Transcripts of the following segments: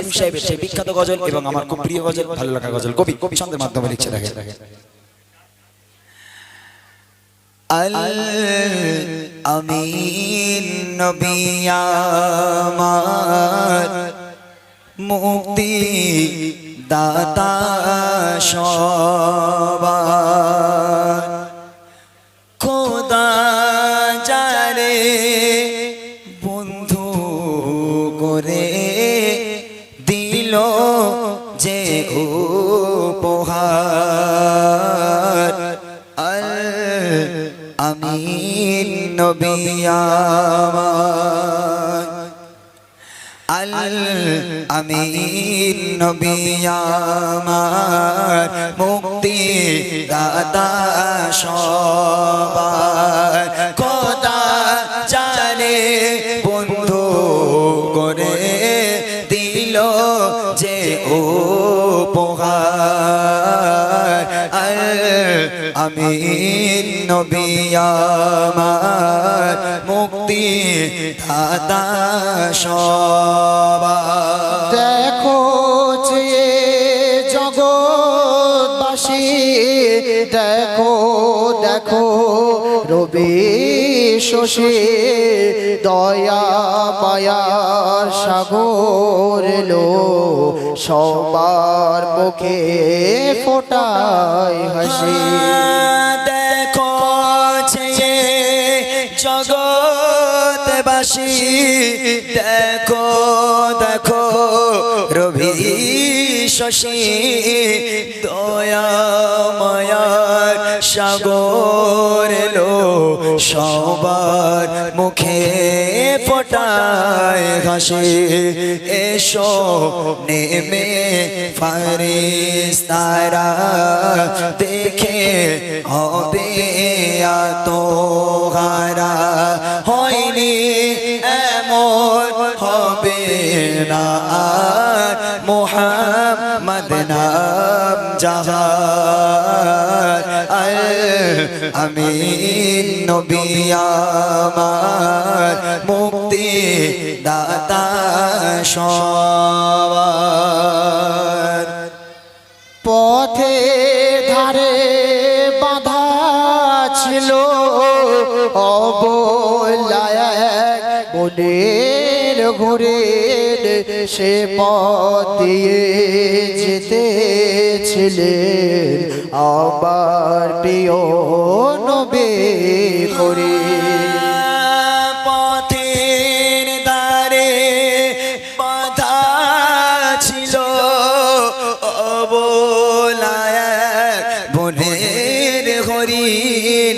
SK সাহেবের সেই বিখ্যাত গজল এবং আমার খুব প্রিয় গজল ভালো লাগা গজল, কবি কবি ছন্দের মাধ্যমে লিখছে দেখে আল আমিন মুক্তি দাতা সবার। উপহার। আল আমিন নবী আমার। আল আমিন নবী আমার। মুক্তি দাতা সবার। খোদা জানে বন্ধু করে দিল যে উপহার আমিন নবী আমার মুক্তি দাতা দেখো রবি শশী, দয়া মায়ার সাগর লো সবার মুখে ফোটায় হাসি। দেখো জগৎবাসী। দেখো দেখো রবি শশী, দয়া মায়ার সাগর এলো। সবার মুখে ফোটায় হাসি এসো নেমে ফারিস তারা দেখে হবে আতহারা হয়নি এমন হবে না। মোহাম্মদ নাম জাহার আমিন নবী আমার মুক্তি দাতা সবার পথে ধারে বাধা ছিল অবলায় বনের ঘুরে সে পথ দিয়ে যেতেছিলেন। আবার প্রিয় নবে বনের হরিণ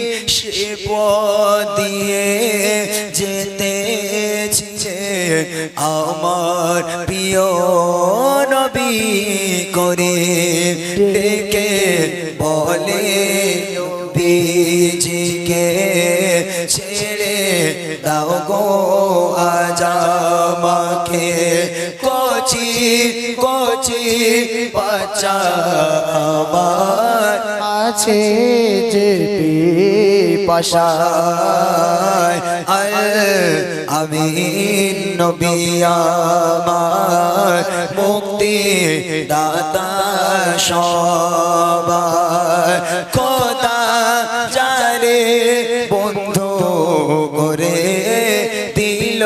যেতেছে আমার প্রিয় নবী করে ডেকে বলে বীজকে ছেড়ে দাও গো আজ আমাকে। কচি কচি বাচ্চা আমার আছে যে পাশায় আমি নবী আমার মুক্তি দাতা সবার। খোদা যারে বন্ধু করে দিল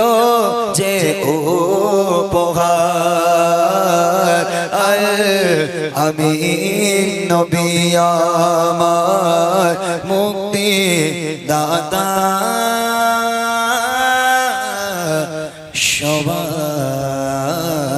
যে উপহার। আমি নবী আমার মুক্তি দাতা সবার